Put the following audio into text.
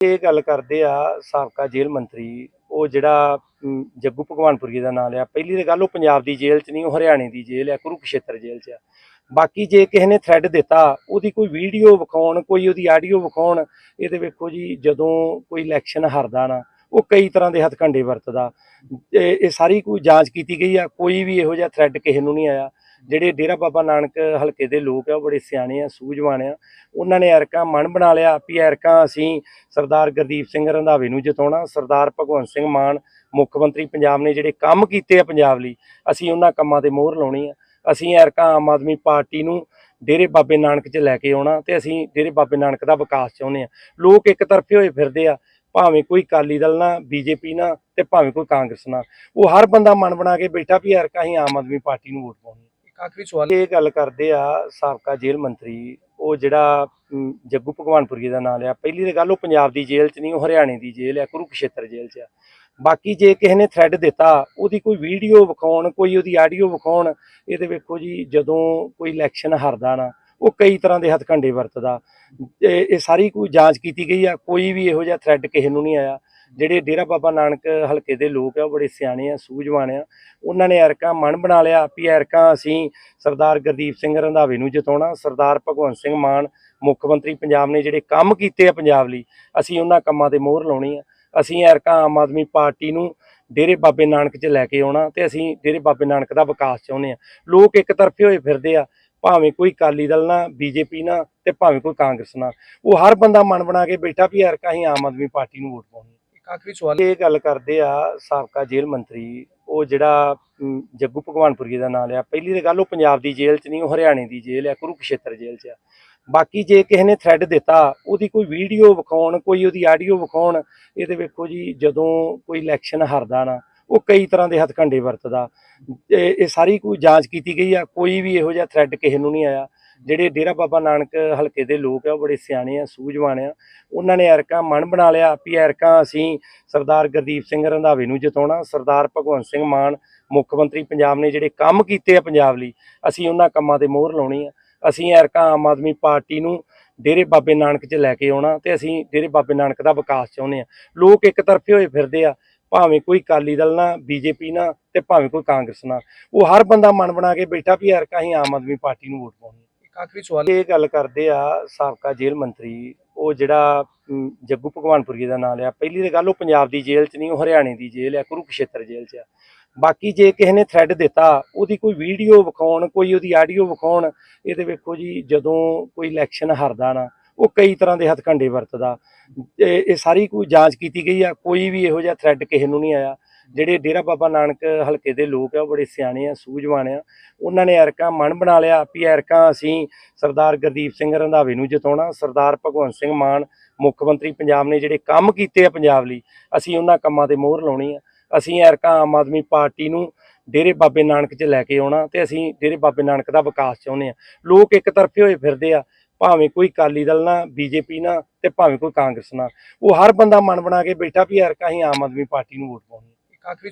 ਇਹ ਗੱਲ ਕਰਦੇ ਆ ਸਾਬਕਾ ਜੇਲ੍ਹ ਮੰਤਰੀ ਉਹ ਜਿਹੜਾ ਅਮ, ਜੱਗੂ ਭਗਵਾਨਪੁਰੀ ਦਾ ਨਾਮ ਲਿਆ। ਪਹਿਲੀ ਤਾਂ ਗੱਲ ਉਹ ਪੰਜਾਬ ਦੀ ਜੇਲ੍ਹ 'ਚ ਨਹੀਂ ਉਹ ਹਰਿਆਣੇ ਦੀ ਜੇਲ੍ਹ ਆ ਕੁਰੂਕਸ਼ੇਤਰ ਜੇਲ੍ਹ 'ਚ ਆ। ਬਾਕੀ ਜੇ ਕਿਸੇ ਨੇ ਥ੍ਰੈਡ ਦਿੱਤਾ ਉਹਦੀ ਕੋਈ ਵੀਡੀਓ ਵਿਖਾਉਣ ਕੋਈ ਉਹਦੀ ਆਡੀਓ ਵਿਖਾਉਣ ਇਹਦੇ ਵੇਖੋ ਜੀ ਜਦੋਂ ਕੋਈ ਇਲੈਕਸ਼ਨ ਹਾਰਦਾ ਨਾ ਉਹ ਕਈ ਤਰ੍ਹਾਂ ਦੇ ਹੱਥਕੰਡੇ ਵਰਤਦਾ। ਇਹ ਇਹ ਸਾਰੀ ਕੋਈ ਜਾਂਚ ਕੀਤੀ ਗਈ ਆ ਕੋਈ ਵੀ ਇਹੋ ਜਿਹਾ ਥ੍ਰੈਡ ਕਿਸੇ ਨੂੰ ਨਹੀਂ ਆਇਆ। ਜਿਹੜੇ ਡੇਰਾ ਬਾਬਾ ਨਾਨਕ ਹਲਕੇ ਦੇ ਲੋਕ ਆ, ਉਹ ਬੜੇ ਸਿਆਣੇ ਆ, ਸੂਝਵਾਨ ਆ। ਉਹਨਾਂ ਨੇ ਐਰਕਾ ਮਨ ਬਣਾ ਲਿਆ ਵੀ ਐਰਕਾ ਅਸੀਂ ਸਰਦਾਰ ਗੁਰਦੀਪ ਸਿੰਘ ਰੰਧਾਵੇ ਨੂੰ ਜਿਤਾਉਣਾ, ਸਰਦਾਰ ਭਗਵੰਤ ਸਿੰਘ ਮਾਨ, ਮੁੱਖ ਮੰਤਰੀ ਪੰਜਾਬ ਨੇ ਜਿਹੜੇ ਕੰਮ ਕੀਤੇ ਆ ਪੰਜਾਬ ਲਈ, ਅਸੀਂ ਉਹਨਾਂ ਕੰਮਾਂ ਤੇ ਮੋਹਰ ਲਾਉਣੀ ਆ। ਅਸੀਂ ਐਰਕਾ ਆਮ ਆਦਮੀ ਪਾਰਟੀ ਨੂੰ ਡੇਰੇ ਬਾਬੇ ਨਾਨਕ 'ਚ ਲੈ ਕੇ ਆਉਣਾ ਤੇ ਅਸੀਂ ਡੇਰੇ ਬਾਬੇ ਨਾਨਕ ਦਾ ਵਿਕਾਸ ਚਾਹੁੰਦੇ ਆ। ਲੋਕ ਇੱਕ ਤਰਫੇ ਹੋਏ ਫਿਰਦੇ ਆ, ਭਾਵੇਂ ਕੋਈ ਕਾਲੀ ਦਲ ਨਾ, ਬੀਜੇਪੀ ਨਾ ਤੇ ਭਾਵੇਂ ਕੋਈ ਕਾਂਗਰਸ ਨਾ। ਉਹ ਹਰ ਬੰਦਾ ਮਨ ਬਣਾ ਕੇ ਬੈਠਾ ਵੀ ਐਰਕਾ ਅਸੀਂ ਆਮ ਆਦਮੀ ਪਾਰਟੀ ਨੂੰ ਵੋਟ ਪਾਉਣੀ ਆਖਰੀ ਸਵਾਲ ਇਹ ਗੱਲ ਕਰਦੇ ਆ ਸਾਬਕਾ ਜੇਲ੍ਹ ਮੰਤਰੀ ਉਹ ਜਿਹੜਾ ਅਮ, ਜੱਗੂ ਭਗਵਾਨਪੁਰੀ ਦਾ ਨਾਮ ਲਿਆ। ਪਹਿਲੀ ਤਾਂ ਗੱਲ ਉਹ ਪੰਜਾਬ ਦੀ ਜੇਲ੍ਹ 'ਚ ਨਹੀਂ ਉਹ ਹਰਿਆਣੇ ਦੀ ਜੇਲ੍ਹ ਆ ਕੁਰੂਕਸ਼ੇਤਰ ਜੇਲ੍ਹ 'ਚ ਆ। ਬਾਕੀ ਜੇ ਕਿਸੇ ਨੇ ਥ੍ਰੈਡ ਦਿੱਤਾ ਉਹਦੀ ਕੋਈ ਵੀਡੀਓ ਵਿਖਾਉਣ ਕੋਈ ਉਹਦੀ ਆਡੀਓ ਵਿਖਾਉਣ ਇਹਦੇ ਵੇਖੋ ਜੀ ਜਦੋਂ ਕੋਈ ਇਲੈਕਸ਼ਨ ਹਾਰਦਾ ਨਾ ਉਹ ਕਈ ਤਰ੍ਹਾਂ ਦੇ ਹੱਥਕੰਡੇ ਵਰਤਦਾ। ਇਹ ਇਹ ਸਾਰੀ ਕੋਈ ਜਾਂਚ ਕੀਤੀ ਗਈ ਆ ਕੋਈ ਵੀ ਇਹੋ ਜਿਹਾ ਥ੍ਰੈਡ ਕਿਸੇ ਨੂੰ ਨਹੀਂ ਆਇਆ। ਜਿਹੜੇ ਡੇਰਾ ਬਾਬਾ ਨਾਨਕ ਹਲਕੇ ਦੇ ਲੋਕ ਆ, ਉਹ ਬੜੇ ਸਿਆਣੇ ਆ, ਸੂਝਵਾਨ ਆ। ਉਹਨਾਂ ਨੇ ਐਰਕਾ ਮਨ ਬਣਾ ਲਿਆ ਵੀ ਐਰਕਾ ਅਸੀਂ ਸਰਦਾਰ ਗੁਰਦੀਪ ਸਿੰਘ ਰੰਧਾਵੇ ਨੂੰ ਜਿਤਾਉਣਾ, ਸਰਦਾਰ ਭਗਵੰਤ ਸਿੰਘ ਮਾਨ, ਮੁੱਖ ਮੰਤਰੀ ਪੰਜਾਬ ਨੇ ਜਿਹੜੇ ਕੰਮ ਕੀਤੇ ਆ ਪੰਜਾਬ ਲਈ, ਅਸੀਂ ਉਹਨਾਂ ਕੰਮਾਂ ਤੇ ਮੋਹਰ ਲਾਉਣੀ ਆ। ਅਸੀਂ ਐਰਕਾ ਆਮ ਆਦਮੀ ਪਾਰਟੀ ਨੂੰ ਡੇਰੇ ਬਾਬੇ ਨਾਨਕ 'ਚ ਲੈ ਕੇ ਆਉਣਾ ਤੇ ਅਸੀਂ ਡੇਰੇ ਬਾਬੇ ਨਾਨਕ ਦਾ ਵਿਕਾਸ ਚਾਹੁੰਦੇ ਆ। ਲੋਕ ਇੱਕ ਤਰਫੇ ਹੋਏ ਫਿਰਦੇ ਆ, ਭਾਵੇਂ ਕੋਈ ਕਾਲੀ ਦਲ ਨਾ ਬੀਜੇਪੀ ਨਾ ਤੇ ਭਾਵੇਂ ਕੋਈ ਕਾਂਗਰਸ ਨਾ ਉਹ ਹਰ ਬੰਦਾ ਮਨ ਬਣਾ ਕੇ ਬੈਠਾ ਵੀ ਐਰਕਾ ਅਸੀਂ ਆਮ ਆਦਮੀ ਪਾਰਟੀ ਨੂੰ ਵੋਟ ਪਾਉਣੀ ਆਖਰੀ ਸਵਾਲ ਇਹ ਗੱਲ ਕਰਦੇ ਆ ਸਾਬਕਾ ਜੇਲ੍ਹ ਮੰਤਰੀ ਉਹ ਜਿਹੜਾ ਅਮ, ਜੱਗੂ ਭਗਵਾਨਪੁਰੀ ਦਾ ਨਾਮ ਲਿਆ। ਪਹਿਲੀ ਤਾਂ ਗੱਲ ਉਹ ਪੰਜਾਬ ਦੀ ਜੇਲ੍ਹ 'ਚ ਨਹੀਂ ਉਹ ਹਰਿਆਣੇ ਦੀ ਜੇਲ੍ਹ ਆ ਕੁਰੂਕਸ਼ੇਤਰ ਜੇਲ੍ਹ 'ਚ ਆ। ਬਾਕੀ ਜੇ ਕਿਸੇ ਨੇ ਥ੍ਰੈਡ ਦਿੱਤਾ ਉਹਦੀ ਕੋਈ ਵੀਡੀਓ ਵਿਖਾਉਣ ਕੋਈ ਉਹਦੀ ਆਡੀਓ ਵਿਖਾਉਣ ਇਹਦੇ ਵੇਖੋ ਜੀ ਜਦੋਂ ਕੋਈ ਇਲੈਕਸ਼ਨ ਹਾਰਦਾ ਨਾ ਉਹ ਕਈ ਤਰ੍ਹਾਂ ਦੇ ਹੱਥ ਹੱਥਕੰਡੇ ਵਰਤਦਾ। ਇਹ ਇਹ ਸਾਰੀ ਕੋਈ ਜਾਂਚ ਕੀਤੀ ਗਈ ਆ ਕੋਈ ਵੀ ਇਹੋ ਜਿਹਾ ਥ੍ਰੈਡ ਕਿਸੇ ਨੂੰ ਨਹੀਂ ਆਇਆ। ਜਿਹੜੇ ਡੇਰਾ ਬਾਬਾ ਨਾਨਕ ਹਲਕੇ ਦੇ ਲੋਕ ਆ, ਉਹ ਬੜੇ ਸਿਆਣੇ ਆ, ਸੂਝਵਾਨ ਆ। ਉਹਨਾਂ ਨੇ ਐਰਕਾ ਮਨ ਬਣਾ ਲਿਆ ਵੀ ਐਰਕਾ ਅਸੀਂ ਸਰਦਾਰ ਗੁਰਦੀਪ ਸਿੰਘ ਰੰਧਾਵੇ ਨੂੰ ਜਿਤਾਉਣਾ, ਸਰਦਾਰ ਭਗਵੰਤ ਸਿੰਘ ਮਾਨ, ਮੁੱਖ ਮੰਤਰੀ ਪੰਜਾਬ ਨੇ ਜਿਹੜੇ ਕੰਮ ਕੀਤੇ ਆ ਪੰਜਾਬ ਲਈ, ਅਸੀਂ ਉਹਨਾਂ ਕੰਮਾਂ ਤੇ ਮੋਹਰ ਲਾਉਣੀ ਆ। ਅਸੀਂ ਐਰਕਾ ਆਮ ਆਦਮੀ ਪਾਰਟੀ ਨੂੰ ਡੇਰੇ ਬਾਬੇ ਨਾਨਕ 'ਚ ਲੈ ਕੇ ਆਉਣਾ ਤੇ ਅਸੀਂ ਡੇਰੇ ਬਾਬੇ ਨਾਨਕ ਦਾ ਵਿਕਾਸ ਚਾਹੁੰਦੇ ਆ। ਲੋਕ ਇੱਕ ਤਰਫੇ ਹੋਏ ਫਿਰਦੇ ਆ, ਭਾਵੇਂ ਕੋਈ ਕਾਲੀ ਦਲ ਨਾ, ਬੀਜੇਪੀ ਨਾ ਤੇ ਭਾਵੇਂ ਕੋਈ ਕਾਂਗਰਸ ਨਾ। ਉਹ ਹਰ ਬੰਦਾ ਮਨ ਬਣਾ ਕੇ ਬੈਠਾ ਵੀ ਐਰਕਾ ਅਸੀਂ ਆਮ ਆਦਮੀ ਪਾਰਟੀ ਨੂੰ ਵੋਟ ਪਾਉਣੀ ਇੱਕ ਆਖਰੀ ਸਵਾਲ ਇਹ ਗੱਲ ਕਰਦੇ ਆ ਸਾਬਕਾ ਜੇਲ੍ਹ ਮੰਤਰੀ ਉਹ ਜਿਹੜਾ ਅਮ, ਜੱਗੂ ਭਗਵਾਨਪੁਰੀ ਦਾ ਨਾਮ ਲਿਆ। ਪਹਿਲੀ ਤਾਂ ਗੱਲ ਉਹ ਪੰਜਾਬ ਦੀ ਜੇਲ੍ਹ 'ਚ ਨਹੀਂ ਉਹ ਹਰਿਆਣੇ ਦੀ ਜੇਲ੍ਹ ਆ ਕੁਰੂਕਸ਼ੇਤਰ ਜੇਲ੍ਹ 'ਚ ਆ। ਬਾਕੀ ਜੇ ਕਿਸੇ ਨੇ ਥ੍ਰੈਡ ਦਿੱਤਾ ਉਹਦੀ ਕੋਈ ਵੀਡੀਓ ਵਿਖਾਉਣ ਕੋਈ ਉਹਦੀ ਆਡੀਓ ਵਿਖਾਉਣ ਇਹਦੇ ਵੇਖੋ ਜੀ ਜਦੋਂ ਕੋਈ ਇਲੈਕਸ਼ਨ ਹਾਰਦਾ ਨਾ ਉਹ ਕਈ ਤਰ੍ਹਾਂ ਦੇ ਹੱਥਕੰਡੇ ਵਰਤਦਾ। ਇਹ ਇਹ ਸਾਰੀ ਕੋਈ ਜਾਂਚ ਕੀਤੀ ਗਈ ਆ ਕੋਈ ਵੀ ਇਹੋ ਜਿਹਾ ਥ੍ਰੈਡ ਕਿਸੇ ਨੂੰ ਨਹੀਂ ਆਇਆ। ਜਿਹੜੇ ਡੇਰਾ ਬਾਬਾ ਨਾਨਕ ਹਲਕੇ ਦੇ ਲੋਕ ਆ, ਉਹ ਬੜੇ ਸਿਆਣੇ ਆ, ਸੂਝਵਾਨ ਆ। ਉਹਨਾਂ ਨੇ ਐਰਕਾ ਮਨ ਬਣਾ ਲਿਆ ਵੀ ਐਰਕਾ ਅਸੀਂ ਸਰਦਾਰ ਗੁਰਦੀਪ ਸਿੰਘ ਰੰਧਾਵੇ ਨੂੰ ਜਿਤਾਉਣਾ, ਸਰਦਾਰ ਭਗਵੰਤ ਸਿੰਘ ਮਾਨ, ਮੁੱਖ ਮੰਤਰੀ ਪੰਜਾਬ ਨੇ ਜਿਹੜੇ ਕੰਮ ਕੀਤੇ ਆ ਪੰਜਾਬ ਲਈ, ਅਸੀਂ ਉਹਨਾਂ ਕੰਮਾਂ ਤੇ ਮੋਹਰ ਲਾਉਣੀ ਆ। ਅਸੀਂ ਐਰਕਾ ਆਮ ਆਦਮੀ ਪਾਰਟੀ ਨੂੰ ਡੇਰੇ ਬਾਬੇ ਨਾਨਕ 'ਚ ਲੈ ਕੇ ਆਉਣਾ ਤੇ ਅਸੀਂ ਡੇਰੇ ਬਾਬੇ ਨਾਨਕ ਦਾ ਵਿਕਾਸ ਚਾਹੁੰਦੇ ਆ। ਲੋਕ ਇੱਕ ਤਰਫੇ ਹੋਏ ਫਿਰਦੇ ਆ, ਭਾਵੇਂ ਕੋਈ ਕਾਲੀ ਦਲ ਨਾ, ਬੀਜੇਪੀ ਨਾ ਤੇ ਭਾਵੇਂ ਕੋਈ ਕਾਂਗਰਸ ਨਾ। ਉਹ ਹਰ ਬੰਦਾ ਮਨ ਬਣਾ ਕੇ ਬੈਠਾ ਵੀ ਐਰਕਾ ਅਸੀਂ ਆਮ ਆਦਮੀ ਪਾਰਟੀ ਨੂੰ ਵੋਟ ਪਾਉਣੀ ਆ। ਇੱਕ ਆਖਰੀ